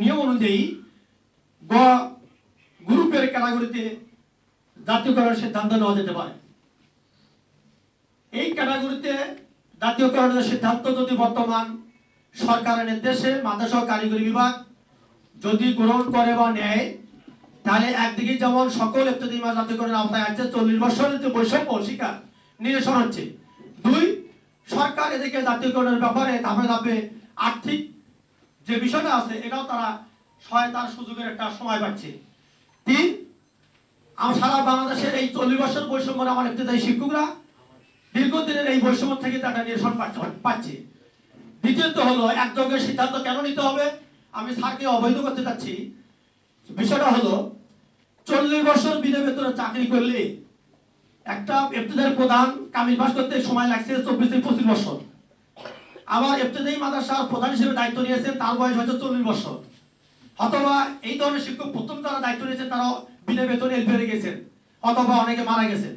নিয়ম অনুযায়ী গ গ্রুপের ক্যাটাগরিতে জাতীয়করণের সিদ্ধান্ত নেওয়া যেতে পারে। এই ক্যাটাগরিতে জাতীয়করণের সিদ্ধান্ত যদি বর্তমান সরকারের নির্দেশে মাদ্রাসা কারিগরি বিভাগ যদি গ্রহণ করে বা নেয়, তাহলে একদিকে যেমন সকল ইত্যাদি জাতীয়করণের আওতায় আছে চল্লিশ বছরের যে বৈষম্য, শিকার, নিরসন হচ্ছে। দুই, সরকার এদিকে জাতীয়করণের ব্যাপারে ধাপে ধাপে আর্থিক যে বিষয়টা আছে, এটাও তারা সহায়তার সুযোগের একটা সময় পাচ্ছে। তিন আমার সারা বাংলাদেশের এই চল্লিশ বছর বৈষম্যের আমার ইত্যাদি শিক্ষকরা দীর্ঘদিনের এই বৈষম্য থেকে তারা নিরসন পাচ্ছে- দ্বিতীয়ত হলো, একযোগে সিদ্ধান্ত কেন নিতে হবে? আমি স্যারকে অবৈধ করতে চাচ্ছি বিষয়টা হলো, চল্লিশ বছর বিনা বেতনে চাকরি করলে একটা এফতেদের প্রধান কামিল পাস করতে সময় লাগছে চব্বিশ থেকে পঁচিশ বছর। আবার এফতেদাই মাদ্রাসার প্রধান হিসেবে দায়িত্ব নিয়েছেন, তার বয়স হয়তো চল্লিশ বছর। অথবা এই ধরনের শিক্ষক প্রথম যারা দায়িত্ব নিয়েছেন তারা বিনা বেতনে এলপিআরে গেছেন, অথবা অনেকে মারা গেছেন।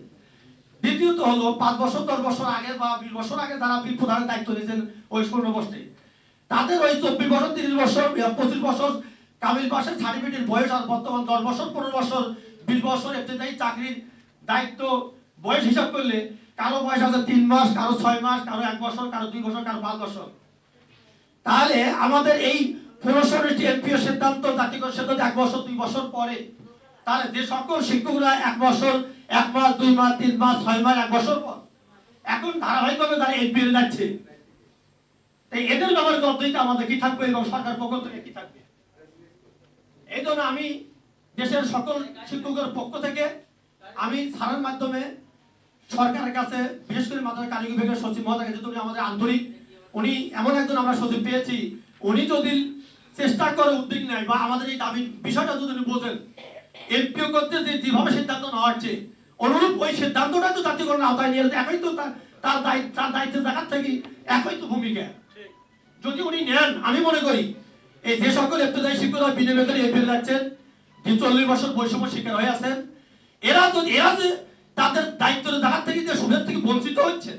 দ্বিতীয়ত হলো, পাঁচ বছর, দশ বছর আগে বা বিশ বছর আগে যারা বীর প্রধানের দায়িত্ব নিয়েছেন, ওই স্বর্ণ বস্ত্রে তাদের ওই চব্বিশ বছর, তিরিশ বছর পঁচিশ বছর, কামিল পাশের সার্টিফিকেট বয়স আর বর্তমান দশ বছর, পনেরো বছর, বিশ বছর এফতেদায়ী চাকরির দায়িত্ব, বয়স হিসাব করলে কারও বয়স আছে তিন মাস, কারও ছয় মাস, কারও এক বছর, কারও দুই বছর, কারও পাঁচ বছর। তাহলে আমাদের এই পনেরোশোটি এনপিও সিদ্ধান্ত জাতীয় সিদ্ধান্ত এক বছর, দুই বছর পরে, তাহলে যে সকল শিক্ষকরা এক বছর, এক মাস, দুই মাস, তিন মাস, ছয় মাস, এক বছর পর, এখন ধারাবাহিকভাবে তারা এনপিও যাচ্ছে। তাই এদের ব্যাপারে যতদিন আমাদের কি থাকবে এবং সরকার পক্ষ থেকে কি থাকবে? এই জন্য আমি দেশের সকল শিক্ষকের পক্ষ থেকে আমি সারের মাধ্যমে সরকারের কাছে, বিশেষ করে মাদ্রাসা কারিগরি বিভাগের সচিব মহোদয় যেহেতু উনি আমাদের আন্তরিক, উনি এমন একজন আমরা সচিব পেয়েছি। উনি যদি চেষ্টা করে উদ্যোগ নেয় বা আমাদের এই দাবি, বিষয়টা যদি উনি বোঝেন এমপিও করতে যে যেভাবে সিদ্ধান্ত নেওয়া হচ্ছে অনুরূপ ওই সিদ্ধান্তটা তো জাতীয়করণের আওতায় নিয়ে একই তো তার দায়িত্ব তার দায়িত্বের জায়গার থেকে একই তো ভূমিকা। যদি উনি নেন, আমি মনে করি এই যে সকল ইবতদায়ী শিক্ষকরা বিনা বেতনে এমপিও যাচ্ছেন যে চল্লিশ বছর বৈষম্য শিকার হয়ে আছেন, এরা যদি, এরা যে তাদের দায়িত্বের জায়গা থেকে যে সুবিধা থেকে বঞ্চিত হচ্ছে,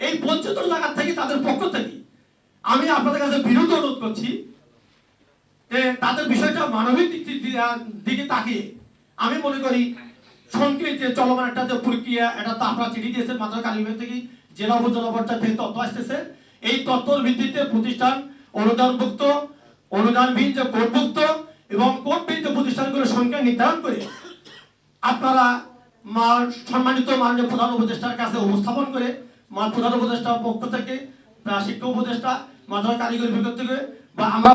এই বঞ্চিত জায়গা থেকে তাদের পক্ষ থেকে আমি আপনাদের কাছে বিরোধ অনুরোধ করছি যে তাদের বিষয়টা মানবিক দিক তাকিয়ে আমি মনে করি সংকেত যে চলমান একটা যে প্রক্রিয়া, এটা তো আপনারা চিঠি দিয়েছেন মাত্র কালীবাগ থেকে জেলা উপজেলা পর্যায় থেকে তথ্য আসতেছে, এই তথ্যর ভিত্তিতে প্রতিষ্ঠান অনুদানভুক্ত, অনুদানবিহীন যে কোর্টভুক্ত এবং কোর্টবিহীন যে প্রতিষ্ঠানগুলোর সংখ্যা নির্ধারণ করে আপনারা মা সম্মানিত মাননীয় প্রধান উপদেষ্টার কাছে উপস্থাপন করে মা প্রধান উপদেষ্টার পক্ষ থেকে শিক্ষা উপদেষ্টা মাধ্যমিক কারিগরি বিজ্ঞপ্তি থেকে, বা আমরা